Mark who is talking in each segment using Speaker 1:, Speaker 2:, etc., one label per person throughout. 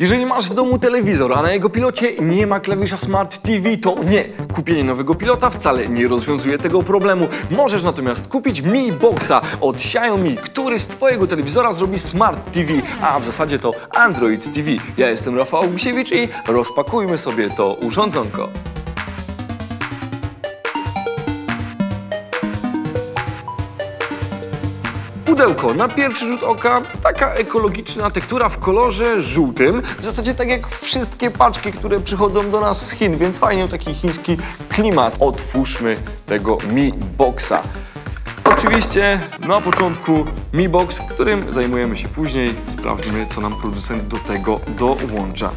Speaker 1: Jeżeli masz w domu telewizor, a na jego pilocie nie ma klawisza Smart TV, to nie. Kupienie nowego pilota wcale nie rozwiązuje tego problemu. Możesz natomiast kupić Mi Boxa od Xiaomi, który z Twojego telewizora zrobi Smart TV, a w zasadzie to Android TV. Ja jestem Rafał Gusiewicz i rozpakujmy sobie to urządzonko. Pudełko na pierwszy rzut oka taka ekologiczna tektura w kolorze żółtym. W zasadzie tak jak wszystkie paczki, które przychodzą do nas z Chin, więc fajnie taki chiński klimat. Otwórzmy tego Mi Boxa. Oczywiście na początku Mi Box, którym zajmujemy się później. Sprawdźmy, co nam producent do tego dołącza.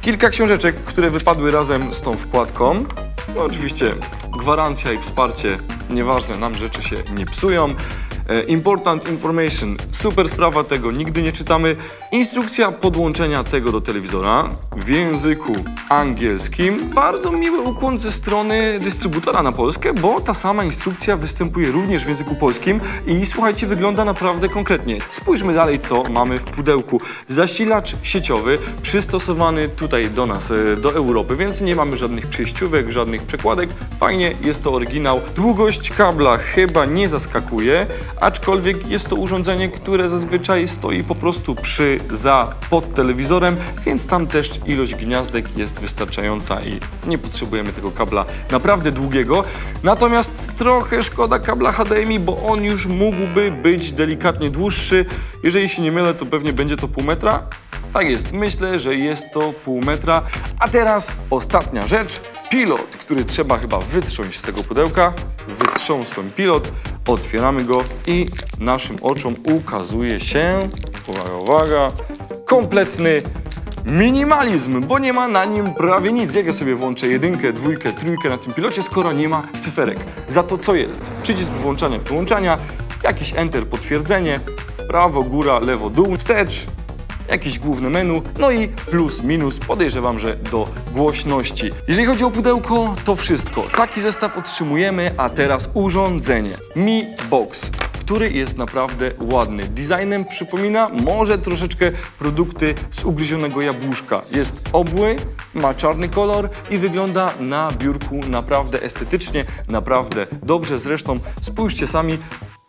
Speaker 1: Kilka książeczek, które wypadły razem z tą wkładką. No oczywiście gwarancja i wsparcie, nieważne, nam rzeczy się nie psują. E, Important information, super sprawa tego, nigdy nie czytamy. Instrukcja podłączenia tego do telewizora w języku angielskim. Bardzo miły ukłon ze strony dystrybutora na Polskę, bo ta sama instrukcja występuje również w języku polskim i słuchajcie, wygląda naprawdę konkretnie. Spójrzmy dalej, co mamy w pudełku. Zasilacz sieciowy przystosowany tutaj do nas, e, do Europy, więc nie mamy żadnych przejściówek, żadnych przekładek. Fajnie, jest to oryginał. Długość kabla chyba nie zaskakuje, aczkolwiek jest to urządzenie, które zazwyczaj stoi po prostu przy, za, pod telewizorem, więc tam też ilość gniazdek jest wystarczająca i nie potrzebujemy tego kabla naprawdę długiego. Natomiast trochę szkoda kabla HDMI, bo on już mógłby być delikatnie dłuższy. Jeżeli się nie mylę, to pewnie będzie to pół metra. Tak jest, myślę, że jest to pół metra. A teraz ostatnia rzecz. Pilot, który trzeba chyba wytrząść z tego pudełka. Wytrząsłem pilot, otwieramy go i naszym oczom ukazuje się, uwaga, uwaga, kompletny minimalizm, bo nie ma na nim prawie nic. Jak ja sobie włączę jedynkę, dwójkę, trójkę na tym pilocie, skoro nie ma cyferek. Za to co jest? Przycisk włączania, wyłączania, jakiś enter, potwierdzenie, prawo, góra, lewo, dół, wstecz, jakieś główne menu, no i plus, minus, podejrzewam, że do głośności. Jeżeli chodzi o pudełko, to wszystko. Taki zestaw otrzymujemy, a teraz urządzenie. Mi Box który jest naprawdę ładny. Designem przypomina może troszeczkę produkty z ugryzionego jabłuszka. Jest obły, ma czarny kolor i wygląda na biurku naprawdę estetycznie, naprawdę dobrze. Zresztą spójrzcie sami,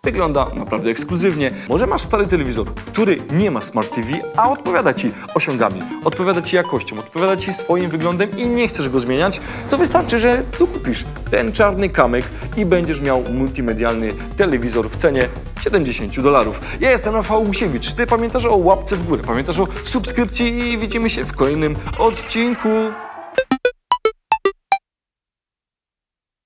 Speaker 1: Wygląda naprawdę ekskluzywnie. Może masz stary telewizor, który nie ma Smart TV, a odpowiada Ci osiągami, odpowiada Ci jakością, odpowiada Ci swoim wyglądem i nie chcesz go zmieniać, to wystarczy, że kupisz ten czarny kamyk i będziesz miał multimedialny telewizor w cenie 70 dolarów. Ja jestem Rafał Gusiewicz. Ty pamiętasz o łapce w górę, pamiętasz o subskrypcji i widzimy się w kolejnym odcinku.